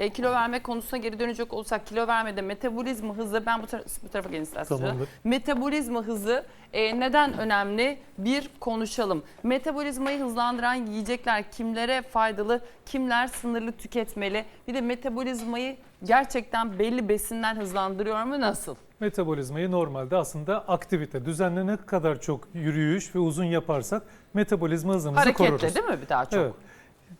e, kilo verme konusuna geri dönecek olursak kilo vermede metabolizma hızı ben bu, tara- bu tarafa gelin isterseniz. Tamamdır. Metabolizma hızı e, neden önemli? Bir konuşalım. Metabolizmayı hızlandıran yiyecekler kimlere faydalı, kimler sınırlı tüketmeli? Bir de metabolizmayı gerçekten belli besinler hızlandırıyor mu? Nasıl? Metabolizmayı normalde aslında aktivite, düzenli ne kadar çok yürüyüş ve uzun yaparsak metabolizma hızımızı koruruz. Hareketle değil mi bir daha çok? Evet.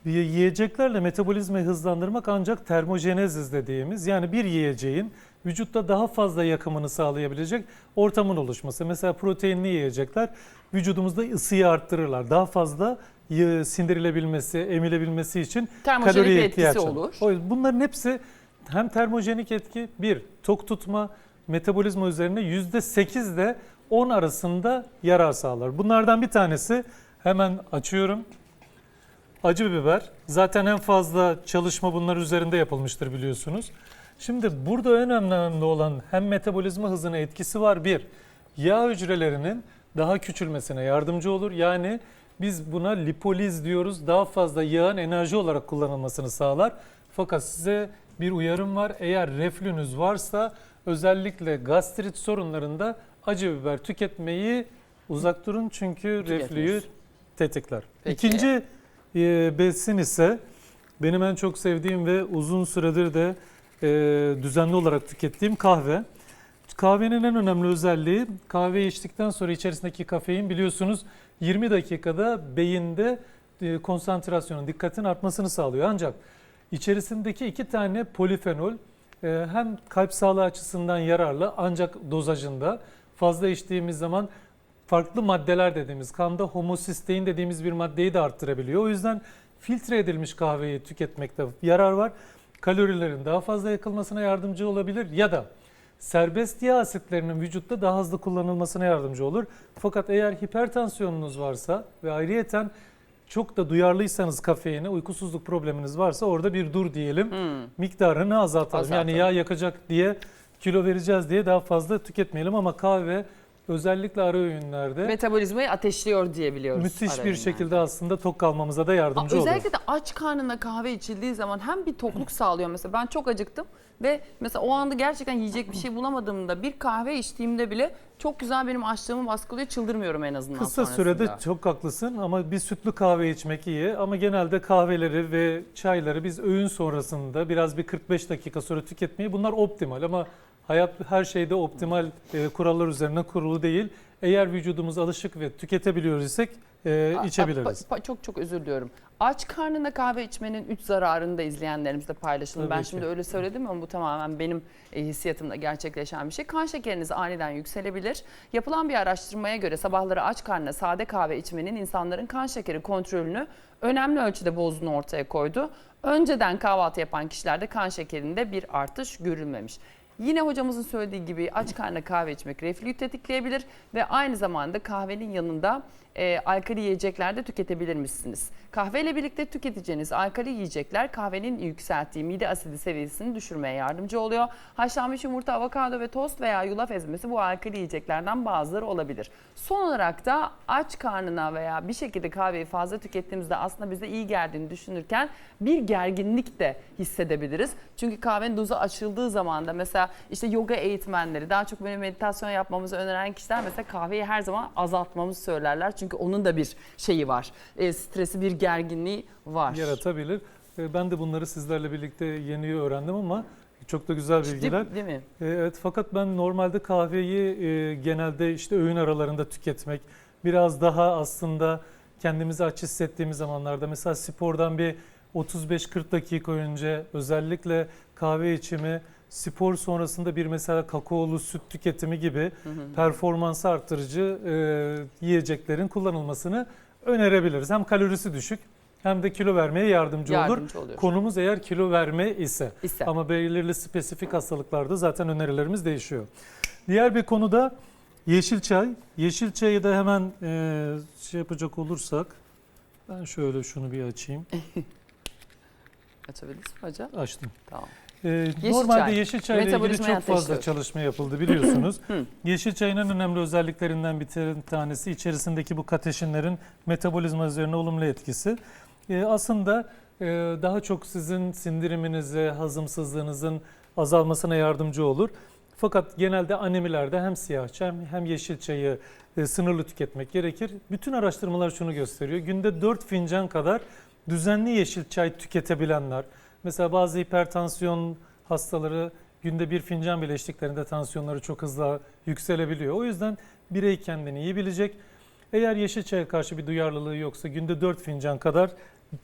Yiyeceklerle metabolizmayı hızlandırmak ancak termojenezis dediğimiz yani bir yiyeceğin vücutta daha fazla yakımını sağlayabilecek ortamın oluşması. Mesela proteinli yiyecekler vücudumuzda ısıyı arttırırlar. Daha fazla sindirilebilmesi, emilebilmesi için Termojenik kaloriye ihtiyaç olur. O yüzden bunların hepsi hem termojenik etki, bir tok tutma, metabolizma üzerine %8 ile 10 arasında yarar sağlar. Bunlardan bir tanesi hemen açıyorum. Acı biber. Zaten en fazla çalışma bunlar üzerinde yapılmıştır biliyorsunuz. Şimdi burada en önemli olan hem metabolizma hızına etkisi var bir. Yağ hücrelerinin daha küçülmesine yardımcı olur. Yani biz buna lipoliz diyoruz. Daha fazla yağın enerji olarak kullanılmasını sağlar. Fakat size bir uyarım var. Eğer reflünüz varsa özellikle gastrit sorunlarında acı biber tüketmeyi uzak durun çünkü reflüyü tetikler. Peki. İkinci besin ise benim en çok sevdiğim ve uzun süredir de e, düzenli olarak tükettiğim kahve. Kahvenin en önemli özelliği kahve içtikten sonra içerisindeki kafein biliyorsunuz 20 dakikada beyinde e, konsantrasyonun, dikkatin artmasını sağlıyor. Ancak içerisindeki iki tane polifenol e, hem kalp sağlığı açısından yararlı ancak dozajında fazla içtiğimiz zaman farklı maddeler dediğimiz kanda homosistein dediğimiz bir maddeyi de arttırabiliyor. O yüzden filtre edilmiş kahveyi tüketmekte yarar var. Kalorilerin daha fazla yakılmasına yardımcı olabilir ya da serbest yağ asitlerinin vücutta daha hızlı kullanılmasına yardımcı olur. Fakat eğer hipertansiyonunuz varsa ve ayrıyeten çok da duyarlıysanız kafeine, uykusuzluk probleminiz varsa orada bir dur diyelim. Hmm. Miktarını azaltalım. Azaltalım. Yani yağ yakacak diye kilo vereceğiz diye daha fazla tüketmeyelim ama kahve özellikle ara öğünlerde Metabolizmayı ateşliyor diye biliyoruz. müthiş ara bir öğünlerde. şekilde aslında tok kalmamıza da yardımcı Aa, oluyor. Özellikle de aç karnına kahve içildiği zaman hem bir tokluk sağlıyor mesela ben çok acıktım ve mesela o anda gerçekten yiyecek bir şey bulamadığımda bir kahve içtiğimde bile çok güzel benim açlığımı baskılıyor çıldırmıyorum en azından Kısa sonrasında. sürede çok haklısın ama bir sütlü kahve içmek iyi ama genelde kahveleri ve çayları biz öğün sonrasında biraz bir 45 dakika sonra tüketmeyi bunlar optimal ama hayat her şeyde optimal e, kurallar üzerine kurulu değil. Eğer vücudumuz alışık ve tüketebiliyor isek e, A- içebiliriz. pa- pa- çok çok özür diliyorum. Aç karnına kahve içmenin 3 zararını da izleyenlerimizle paylaşalım. Tabii ben ki. şimdi öyle söyledim ama bu tamamen benim e, hissiyatımda gerçekleşen bir şey. Kan şekeriniz aniden yükselebilir. Yapılan bir araştırmaya göre sabahları aç karnına sade kahve içmenin insanların kan şekeri kontrolünü önemli ölçüde bozduğunu ortaya koydu. Önceden kahvaltı yapan kişilerde kan şekerinde bir artış görülmemiş. Yine hocamızın söylediği gibi aç karnına kahve içmek reflüyü tetikleyebilir ve aynı zamanda kahvenin yanında e, alkali yiyecekler de tüketebilir misiniz? Kahveyle birlikte tüketeceğiniz alkali yiyecekler kahvenin yükselttiği mide asidi seviyesini düşürmeye yardımcı oluyor. Haşlanmış yumurta, avokado ve tost veya yulaf ezmesi bu alkali yiyeceklerden bazıları olabilir. Son olarak da aç karnına veya bir şekilde kahveyi fazla tükettiğimizde aslında bize iyi geldiğini düşünürken bir gerginlik de hissedebiliriz. Çünkü kahvenin dozu açıldığı zaman da mesela işte yoga eğitmenleri daha çok böyle meditasyon yapmamızı öneren kişiler mesela kahveyi her zaman azaltmamızı söylerler. Çünkü onun da bir şeyi var. E, stresi bir gerginliği var. Yaratabilir. E, Ben de bunları sizlerle birlikte yeni öğrendim ama çok da güzel bilgiler. Değil, değil mi? E, Evet fakat ben normalde kahveyi e, genelde işte öğün aralarında tüketmek biraz daha aslında kendimizi aç hissettiğimiz zamanlarda mesela spordan bir 35-40 dakika önce özellikle kahve içimi spor sonrasında bir mesela kakaolu süt tüketimi gibi performansı arttırıcı e, yiyeceklerin kullanılmasını önerebiliriz. Hem kalorisi düşük hem de kilo vermeye yardımcı, olur. Yardımcı oluyor. Konumuz eğer kilo verme ise. İse. Ama belirli spesifik hastalıklarda zaten önerilerimiz değişiyor. Diğer bir konu da yeşil çay. Yeşil çayı da hemen e, şey yapacak olursak ben şöyle şunu bir açayım. Açabiliriz mi hocam? Açtım. Tamam. E, normalde çay. yeşil çayla ilgili çok fazla çalışma yapıldı biliyorsunuz. Yeşil çayın en önemli özelliklerinden bir tanesi içerisindeki bu kateşinlerin metabolizma üzerine olumlu etkisi. E, aslında e, daha çok sizin sindiriminize, hazımsızlığınızın azalmasına yardımcı olur. Fakat genelde anemilerde hem siyah çay hem, hem yeşil çayı e, sınırlı tüketmek gerekir. Bütün araştırmalar şunu gösteriyor. Günde 4 fincan kadar düzenli yeşil çay tüketebilenler, mesela bazı hipertansiyon hastaları günde bir fincan bile içtiklerinde tansiyonları çok hızlı yükselebiliyor. O yüzden birey kendini iyi bilecek. Eğer yeşil çaya karşı bir duyarlılığı yoksa günde 4 fincan kadar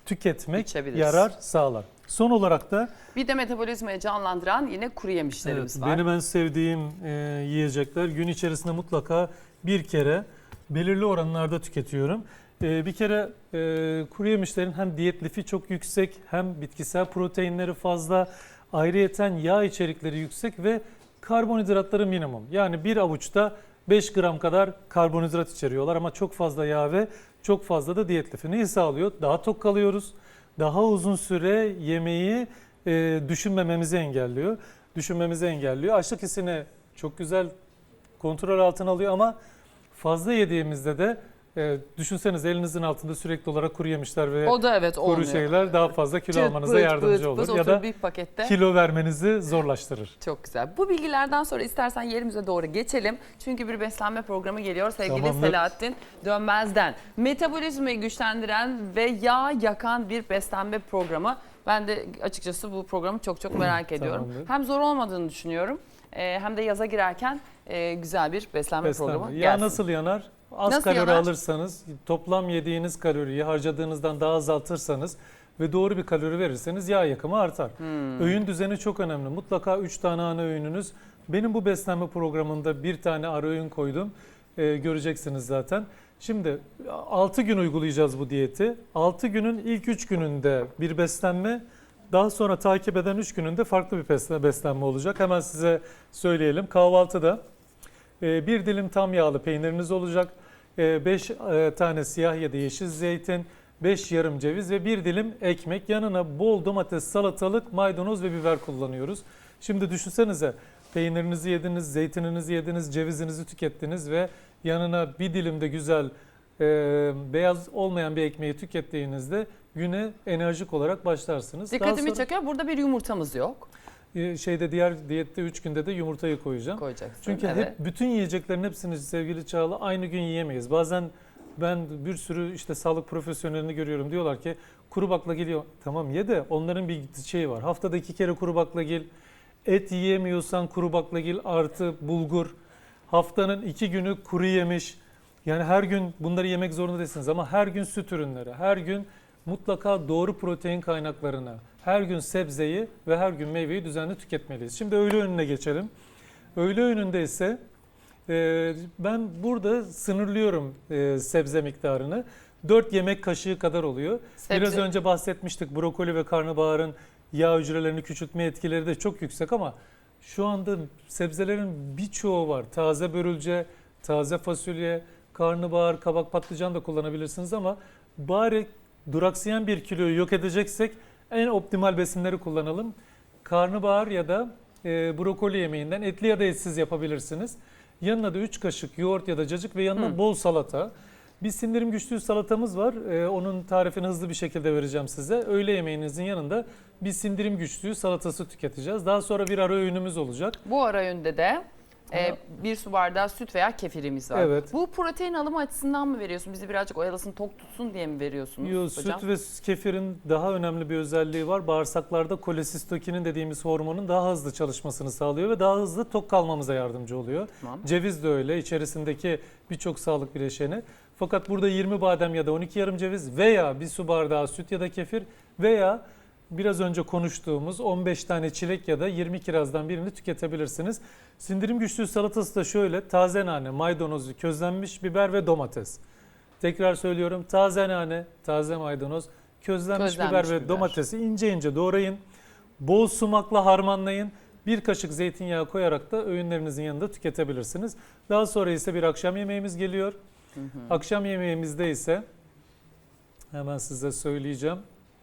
tüketmek İçebiliriz. yarar sağlar. Son olarak da Bir de metabolizmayı canlandıran yine kuru yemişlerimiz Evet, var. Benim en sevdiğim e, yiyecekler gün içerisinde mutlaka bir kere belirli oranlarda tüketiyorum. E, bir kere e, kuru yemişlerin hem diyet lifi çok yüksek hem bitkisel proteinleri fazla, ayrıyeten yağ içerikleri yüksek ve karbonhidratları minimum. Yani bir avuçta 5 gram kadar karbonhidrat içeriyorlar ama çok fazla yağ ve çok fazla da diyet lifi. Neyi sağlıyor? Daha tok kalıyoruz. Daha uzun süre yemeği e, düşünmememizi engelliyor. Düşünmemizi engelliyor. Açlık hissini çok güzel kontrol altına alıyor ama fazla yediğimizde de e, düşünseniz elinizin altında sürekli olarak kuru yemişler ve O da evet kuru olmuyor. şeyler daha fazla kilo Çıt almanıza pıt yardımcı pıt olur pıt ya da bir pakette. kilo vermenizi zorlaştırır. Çok güzel. Bu bilgilerden sonra istersen yerimize doğru geçelim. Çünkü bir beslenme programı geliyor sevgili Tamamdır. Selahattin Dönmez'den. Metabolizmayı güçlendiren ve yağ yakan bir beslenme programı. Ben de açıkçası bu programı çok çok merak ediyorum. Tamamdır. Hem zor olmadığını düşünüyorum e, hem de yaza girerken e, güzel bir beslenme, programı Beslenme. Yağ gelsin. nasıl yanar? Az Nasıl kalori yanar? alırsanız, toplam yediğiniz kaloriyi harcadığınızdan daha azaltırsanız ve doğru bir kalori verirseniz yağ yakımı artar. Hmm. Öğün düzeni çok önemli. Mutlaka 3 tane ana öğününüz. Benim bu beslenme programında bir tane ara öğün koydum. Ee, göreceksiniz zaten. Şimdi 6 gün uygulayacağız bu diyeti. 6 günün ilk 3 gününde bir beslenme, daha sonra takip eden 3 gününde farklı bir besle- beslenme olacak. Hemen size söyleyelim. Kahvaltıda bir dilim tam yağlı peyniriniz olacak. 5 tane siyah ya da yeşil zeytin, 5 yarım ceviz ve bir dilim ekmek. Yanına bol domates, salatalık, maydanoz ve biber kullanıyoruz. Şimdi düşünsenize peynirinizi yediniz, zeytininizi yediniz, cevizinizi tükettiniz ve yanına bir dilim de güzel e, beyaz olmayan bir ekmeği tükettiğinizde güne enerjik olarak başlarsınız. Dikkatimi sonra, çekiyor. Burada bir yumurtamız yok. E, şeyde diğer diyette 3 günde de yumurtayı koyacağım. Koyacaksın. Çünkü evet. hep bütün yiyeceklerin hepsini sevgili Çağla aynı gün yiyemeyiz. Bazen ben bir sürü işte sağlık profesyonelini görüyorum. Diyorlar ki kuru baklagil. Tamam ye de onların bir şeyi var. Haftada iki kere kuru baklagil. Et yiyemiyorsan kuru baklagil artı bulgur. Haftanın iki günü kuru yemiş. Yani her gün bunları yemek zorunda değilsiniz ama her gün süt ürünleri, her gün mutlaka doğru protein kaynaklarına, her gün sebzeyi ve her gün meyveyi düzenli tüketmeliyiz. Şimdi öğle önüne geçelim. Öğle öğününde ise e, ben burada sınırlıyorum e, sebze miktarını. 4 yemek kaşığı kadar oluyor. Sebze- Biraz önce bahsetmiştik brokoli ve karnabaharın yağ hücrelerini küçültme etkileri de çok yüksek ama şu anda sebzelerin birçoğu var. Taze börülce, taze fasulye, karnabahar, kabak, patlıcan da kullanabilirsiniz ama bari duraksayan bir kiloyu yok edeceksek en optimal besinleri kullanalım. Karnabahar ya da e, brokoli yemeğinden etli ya da etsiz yapabilirsiniz. Yanına da 3 kaşık yoğurt ya da cacık ve yanına Hı. bol salata. Bir sindirim güçlü salatamız var. E, onun tarifini hızlı bir şekilde vereceğim size. Öğle yemeğinizin yanında bir sindirim güçlüğü salatası tüketeceğiz. Daha sonra bir ara öğünümüz olacak. Bu ara öğünde de e, Ha. bir su bardağı süt veya kefirimiz var. Evet. Bu protein alımı açısından mı veriyorsun? Bizi birazcık oyalasın, tok tutsun diye mi veriyorsunuz Yo, hocam? süt ve kefirin daha önemli bir özelliği var. Bağırsaklarda kolesistokinin dediğimiz hormonun daha hızlı çalışmasını sağlıyor ve daha hızlı tok kalmamıza yardımcı oluyor. Tamam. Ceviz de öyle içerisindeki birçok sağlık bileşeni. Fakat burada 20 badem ya da 12 yarım ceviz veya bir su bardağı süt ya da kefir veya biraz önce konuştuğumuz 15 tane çilek ya da 20 kirazdan birini tüketebilirsiniz. Sindirim güçlüğü salatası da şöyle taze nane, maydanoz, közlenmiş biber ve domates. Tekrar söylüyorum taze nane, taze maydanoz, közlenmiş, Közlenmiş biber ve biber. domatesi ince ince doğrayın. Bol sumakla harmanlayın. Bir kaşık zeytinyağı koyarak da öğünlerinizin yanında tüketebilirsiniz. Daha sonra ise bir akşam yemeğimiz geliyor. Akşam yemeğimizde ise hemen size söyleyeceğim.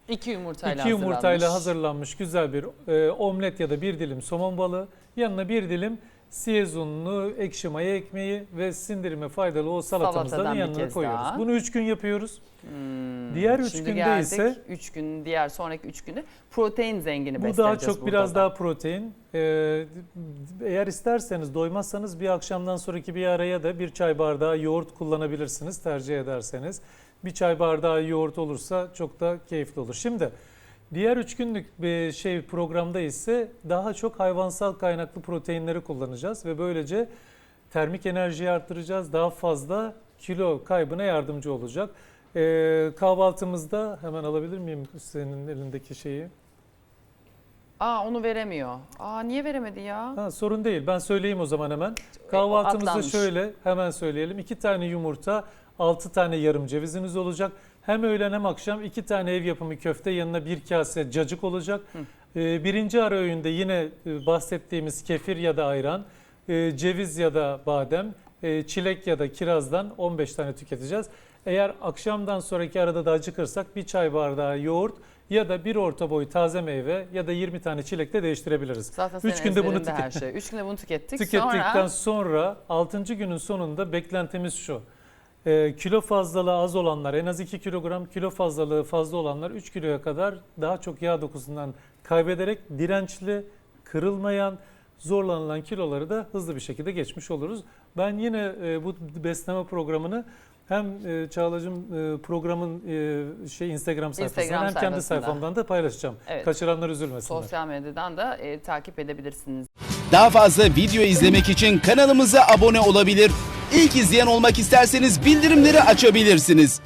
İki yumurtayla İki yumurtayla hazırlanmış. güzel bir e, omlet ya da bir dilim somon balığı. Yanına bir dilim siyez ununu, ekşi maya ekmeği ve sindirime faydalı o salatamızdan Salatadan bir yanına kez koyuyoruz. daha. Bunu 3 gün yapıyoruz. Hmm, Diğer üç şimdi günde geldik, ise- üç gün diğer sonraki üç günde protein zengini Bu besleneceğiz daha çok burada biraz da. daha protein. Ee, eğer isterseniz doymazsanız bir akşamdan sonraki bir araya da bir çay bardağı yoğurt kullanabilirsiniz tercih ederseniz. Bir çay bardağı yoğurt olursa çok da keyifli olur. Şimdi diğer üç günlük bir şey programda ise daha çok hayvansal kaynaklı proteinleri kullanacağız ve böylece termik enerjiyi arttıracağız. Daha fazla kilo kaybına yardımcı olacak. Ee, kahvaltımızda hemen alabilir miyim senin elindeki şeyi? Aa onu veremiyor. Aa niye veremedi ya? Ha, sorun değil. Ben söyleyeyim o zaman hemen. Kahvaltımızda atlanmış. şöyle hemen söyleyelim. 2 tane yumurta, 6 tane yarım ceviziniz olacak. Hem öğlen hem akşam 2 tane ev yapımı köfte yanına bir kase cacık olacak. Ee, birinci ara öğünde yine e, bahsettiğimiz kefir ya da ayran, e, ceviz ya da badem, e, çilek ya da kirazdan 15 tane tüketeceğiz. Eğer akşamdan sonraki arada da acıkırsak bir çay bardağı yoğurt ya da bir orta boy taze meyve ya da 20 tane çilekle değiştirebiliriz. Zaten Üç günde bunu ezberinde her tüket- şey. Üç günde bunu tükettik. Tükettikten Sonra sonra 6. günün sonunda beklentimiz şu. Ee, kilo fazlalığı az olanlar en az 2 kilogram, kilo fazlalığı fazla olanlar 3 kiloya kadar daha çok yağ dokusundan kaybederek dirençli, kırılmayan, zorlanılan kiloları da hızlı bir şekilde geçmiş oluruz. Ben yine e, bu beslenme programını hem e, Çağla'cığım e, programın e, şey Instagram sayfasından Instagram hem kendi sayfamdan da paylaşacağım. Evet. Kaçıranlar üzülmesinler. sosyal medyadan da e, takip edebilirsiniz. Daha fazla video izlemek için kanalımıza abone olabilir. İlk izleyen olmak isterseniz bildirimleri açabilirsiniz.